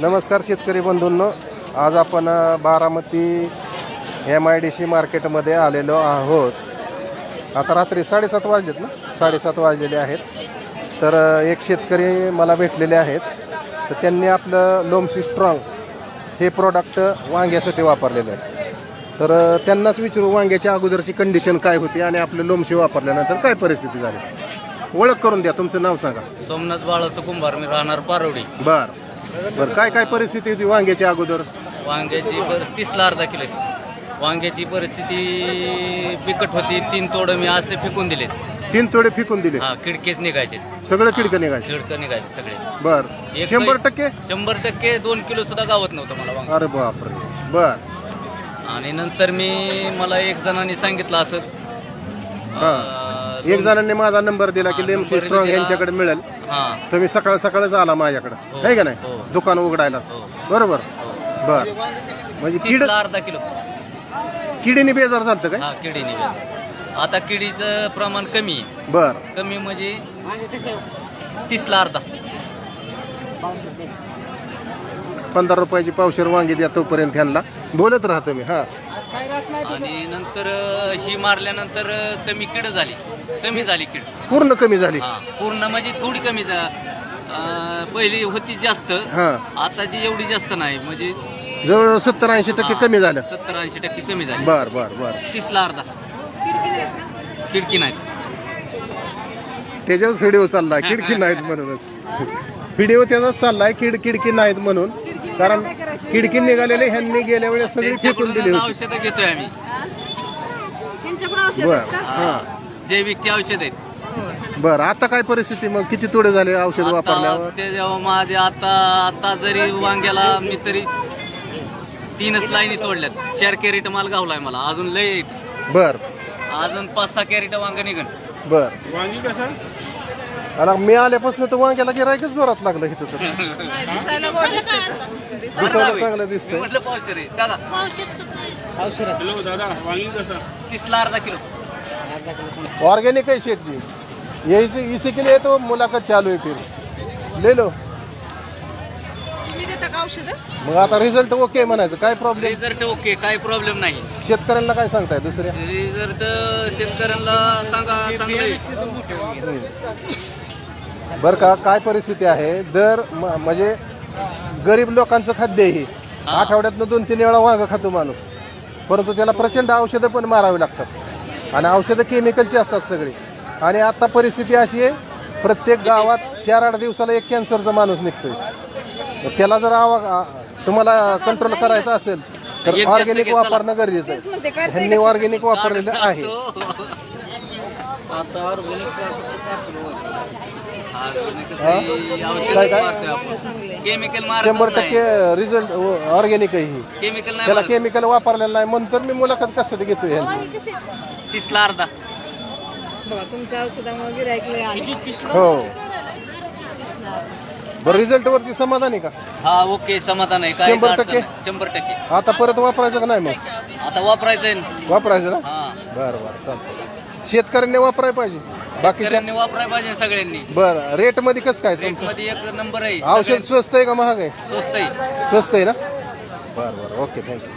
नमस्कार शेतकरी बंधूंनो. आज आपण Baramati M I D C मार्केटमध्ये आलेलो आहोत. आता रात्री साडेसात वाजलेत ना? साडेसात वाजलेले आहेत. तर एक शेतकरी मला भेटलेले आहेत. तर त्यांनी आपलं लोमसी स्ट्रॉंग हे प्रोडक्ट वांग्यासाठी वापरलेलं आहे. तर त्यांनाच विचारू वांग्याच्या अगोदरची कंडिशन काय होती आणि आपलं लोमशी वापरल्यानंतर काय परिस्थिती झाली? ओळख करून द्या तुमचं नाव सांगा. सोमनाथ बाळासो कुंभार मी राहणार पारवडी बर. बर काय काय परिस्थिती होती वांग्याच्या अगोदर? वांग्याची पर तीसला अर्धा किलो वांग्याची परिस्थिती बिकट होती तीन तोडं मी असे फेकून दिले तीन तोडे फेकून दिले हा खिडकेच निघायचे. सगळं किडकं निघायचं? झिडकं निघायचे सगळे. बर. एक शंभर टक्के? शंभर टक्के दोन किलो सुद्धा गावत नव्हतं मला वांग. अरे बापरे. बर. आणि नंतर मी मला एक जणांनी सांगितलं असंच. हा. अं, एक जणांनी माझा नंबर दिला की हा, लेमशी नंबर स्ट्रॉंग. यांच्याकडे मिळेल. हा. तुम्ही सकाळ सकाळच आला माझ्याकडे. हो. आहे का नाही? हो. दुकान उघडायलाच. हो. बरोबर? बर. म्हणजे किड तीसला अर्धा किलो. किडीने बेजार झालं काय? हा किडी निघायचं आता किडीचं प्रमाण कमी आहे. बर. कमी म्हणजे तीसला अर्धा. पंधरा रुपयाची पावशेर वांगी द्या तोपर्यंत ह्यांना. बोलत राहतो मी हा. आणि नंतर अ, ही मारल्यानंतर अ, कमी किड झाली. कमी झाली किड. पूर्ण कमी झाली. हा पूर्ण म्हणजे थोडी कमी झा- अ, पहिली होती जास्त. हा. आताची एवढी जास्त नाही म्हणजे जवळ सत्तर ऐंशी टक्के कमी झालं सत्तर ऐंशी टक्के कमी झाली. बर बर बर. तीसला अर्धा. खिडकी नाही त्याच्याच व्हिडिओ चाललाय खिडकी नाहीत म्हणूनच. व्हिडिओ त्याचाच चाललाय किड खिडकी नाहीत म्हणून. कारण खिडकी निघालेले ह्यांनी गेल्या वेळेस सगळी फेकून दिली त्यांच्याकडून होती. औषधं घेतोय आम्ही. औषध बर? हा. जैविकची औषध आहेत. बर आता काय परिस्थिती? मग किती तोडे झाले औषध आता वापरल्यावर? ते जेव्हा माझे आता आता जरी वांग्याला मी तरी तीनच लाईनी तोडल्यात. चार कॅरेट माल गावलाय मला. अजून लय आहेत. बर. अजून पाच सहा कॅरेट वांग निघन. बर. आणि मी आल्यापासून तर वांग्याला गिरायकच जोरात लागलं इथं तर. नाही, दिसायला गोड दिसतात. दिसायला चांगलं दिसतंय. म्हटलं पावशेर आहे. दादा. तीसला अर्धा किलो? ऑर्गेनिक है शेठ जी यही से इसी के लिए तो मुलाकात चालू है फिर. ले लो. तुम्ही देता का औषध? मग आता रिझल्ट ओके म्हणायचं. काय प्रॉब्लेम रिझल्ट ओके काही प्रॉब्लेम नाही. शेतकऱ्यांना काय सांगताय दुसऱ्या? रिझल्ट शेतकऱ्यांना सांगा चांगलं आहे. बरं का काय परिस्थिती आहे? दर म- म्हणजे गरीब लोकांचं खाद्य आहे. हे. आठवड्यातनं दोन तीन वेळा वांग खातो माणूस. परंतु त्याला प्रचंड औषधं पण मारावी लागतात. आणि औषधं केमिकलची असतात सगळी. आणि आता परिस्थिती अशी आहे प्रत्येक गावात चार आठ दिवसाला एक कॅन्सरचा माणूस निघतोय. त्याला जर आवा आ- तुम्हाला कंट्रोल करायचं असेल तर ऑर्गॅनिक. वापरणं गरजेचं आहे. ह्यांनी ऑर्गॅनिक वापरलेलं आहे. काय काय? केमिकल शंभर टक्के रिझल्ट ऑर्गॅनिक आहे ही. केमिकल त्याला नाही केमिकल वापरलेलं नाही. म्हणून तर मी मुलाखत कशासाठी घेतोय ह्यांची? वांगी कशी? तीसला अर्धा. बघा तुमच्या औषधामुळे गिरायकले आले हो. बरं रिझल्ट वरती समाधान आहे का? हा ओके समाधान आहे. काय शंभर टक्के? शंभर टक्के. आता परत वापरायचं का नाही मग? आता वापरायचंय ना. वापरायचं ना? हा. बरं बरं चालतं शेतकऱ्यांनी वापरायला पाहिजे. शेतकऱ्यांनी वापरायला पाहिजे सगळ्यांनी. बरं रेटमध्ये कसं काय रेट तुमचं? मध्ये एक नंबर आहे. औषध स्वस्त आहे का महाग आहे? स्वस्त आहे. स्वस्त आहे ना? बरं बरं ओके थँक्यू.